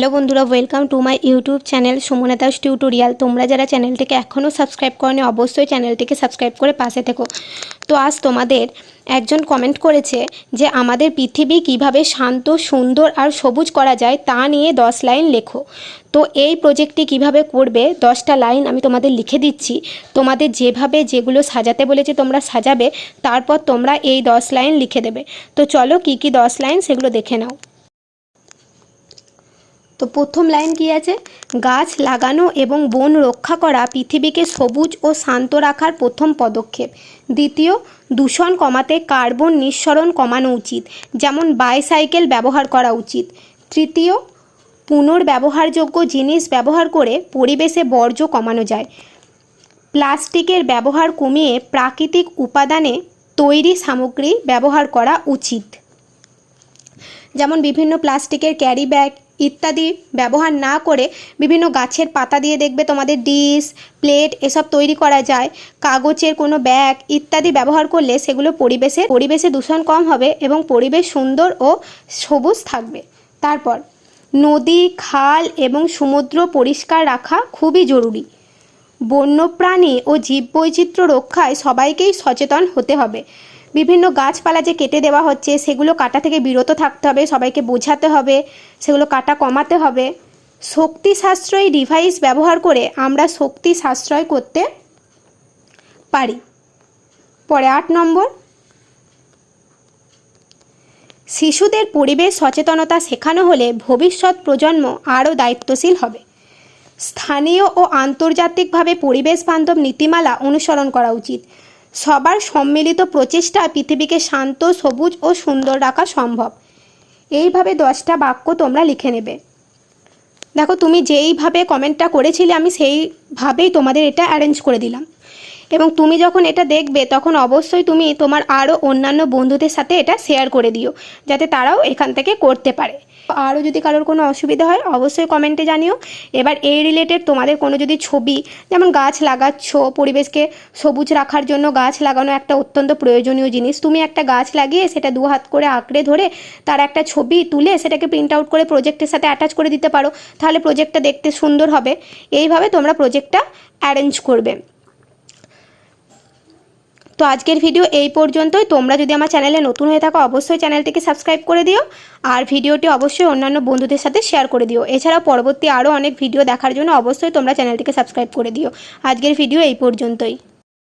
Hello বন্ধুরা welcome to my YouTube channel Sumana Das tutorial তোমরা যারা চ্যানেলটিকে এখনও সাবস্ক্রাইব করনি, অবশ্যই চ্যানেলটিকে সাবস্ক্রাইব করে পাশে থেকো। তো আজ তোমাদের একজন কমেন্ট করেছে যে, আমাদের পৃথিবী কীভাবে শান্ত, সুন্দর আর সবুজ করা যায় তা নিয়ে দশ লাইন লেখো। তো এই প্রজেক্টটি কীভাবে করবে, দশটা লাইন আমি তোমাদের লিখে দিচ্ছি। তোমাদের যেভাবে যেগুলো সাজাতে বলেছে তোমরা সাজাবে, তারপর তোমরা এই দশ লাইন লিখে দেবে। তো চলো কি কি দশ লাইন সেগুলো দেখে নাও। তো প্রথম লাইন কি আছে? গাছ লাগানো এবং বন রক্ষা করা পৃথিবীকে সবুজ ও শান্ত রাখার প্রথম পদক্ষেপ। দ্বিতীয়, দূষণ কমাতে কার্বন নিঃসরণ কমানো উচিত, যেমন বাইসাইকেল ব্যবহার করা উচিত। তৃতীয়, পুনর্ব্যবহারযোগ্য জিনিস ব্যবহার করে পরিবেশে বর্জ্য কমানো যায়। প্লাস্টিকের ব্যবহার কমিয়ে প্রাকৃতিক উপাদানে তৈরি সামগ্রী ব্যবহার করা উচিত। যেমন বিভিন্ন প্লাস্টিকের ক্যারি ব্যাগ ইত্যাদি ব্যবহার না করে বিভিন্ন গাছের পাতা দিয়ে দেখবে তোমাদের ডিশ, প্লেট এসব তৈরি করা যায়। কাগজের কোনো ব্যাগ ইত্যাদি ব্যবহার করলে সেগুলো পরিবেশে পরিবেশে দূষণ কম হবে এবং পরিবেশ সুন্দর ও সবুজ থাকবে। তারপর, নদী, খাল এবং সমুদ্র পরিষ্কার রাখা খুবই জরুরি। বন্যপ্রাণী ও জীববৈচিত্র্য রক্ষায় সবাইকেই সচেতন হতে হবে। বিভিন্ন গাছপালা যে কেটে দেওয়া হচ্ছে, সেগুলো কাটা থেকে বিরত থাকতে হবে, সবাইকে বোঝাতে হবে, সেগুলো কাটা কমাতে হবে। শক্তি সাশ্রয়ী ডিভাইস ব্যবহার করে আমরা শক্তি সাশ্রয় করতে পারি। পরে আট নম্বর। শিশুদের পরিবেশ সচেতনতা শেখানো হলে ভবিষ্যৎ প্রজন্ম আরও দায়িত্বশীল হবে। স্থানীয় ও আন্তর্জাতিকভাবে পরিবেশ বান্ধব নীতিমালা অনুসরণ করা উচিত। সবার সম্মিলিত প্রচেষ্টা পৃথিবীকে শান্ত, সবুজ ও সুন্দর রাখা সম্ভব। এইভাবে দশটা বাক্য তোমরা লিখে নেবে। দেখো, তুমি যেইভাবে কমেন্টটা করেছিলে, আমি সেইভাবেই তোমাদের এটা অ্যারেঞ্জ করে দিলাম। এবং তুমি যখন এটা দেখবে, তখন অবশ্যই তুমি তোমার আরও অন্যান্য বন্ধুদের সাথে এটা শেয়ার করে দিও, যাতে তারাও এখান থেকে করতে পারে। আরও যদি কারোর কোনো অসুবিধা হয়, অবশ্যই কমেন্টে জানিও। এবার এই রিলেটেড তোমাদের কোনো যদি ছবি, যেমন গাছ লাগাচ্ছ পরিবেশকে সবুজ রাখার জন্য, গাছ লাগানো একটা অত্যন্ত প্রয়োজনীয় জিনিস। তুমি একটা গাছ লাগিয়ে সেটা দু হাত করে আঁকড়ে ধরে তার একটা ছবি তুলে সেটাকে প্রিন্ট আউট করে প্রজেক্টের সাথে অ্যাটাচ করে দিতে পারো। তাহলে প্রজেক্টটা দেখতে সুন্দর হবে। এইভাবে তোমরা প্রজেক্টটা অ্যারেঞ্জ করবে। তো আজকের ভিডিও এই পর্যন্তই। তোমরা যদি আমার চ্যানেলে নতুন হয়ে থাকো, অবশ্যই চ্যানেলটিকে সাবস্ক্রাইব করে দিও আর ভিডিওটি অবশ্যই অন্যান্য বন্ধুদের সাথে শেয়ার করে দিও। এছাড়াও পরবর্তী আরও অনেক ভিডিও দেখার জন্য অবশ্যই তোমরা চ্যানেলটিকে সাবস্ক্রাইব করে দিও। আজকের ভিডিও এই পর্যন্তই।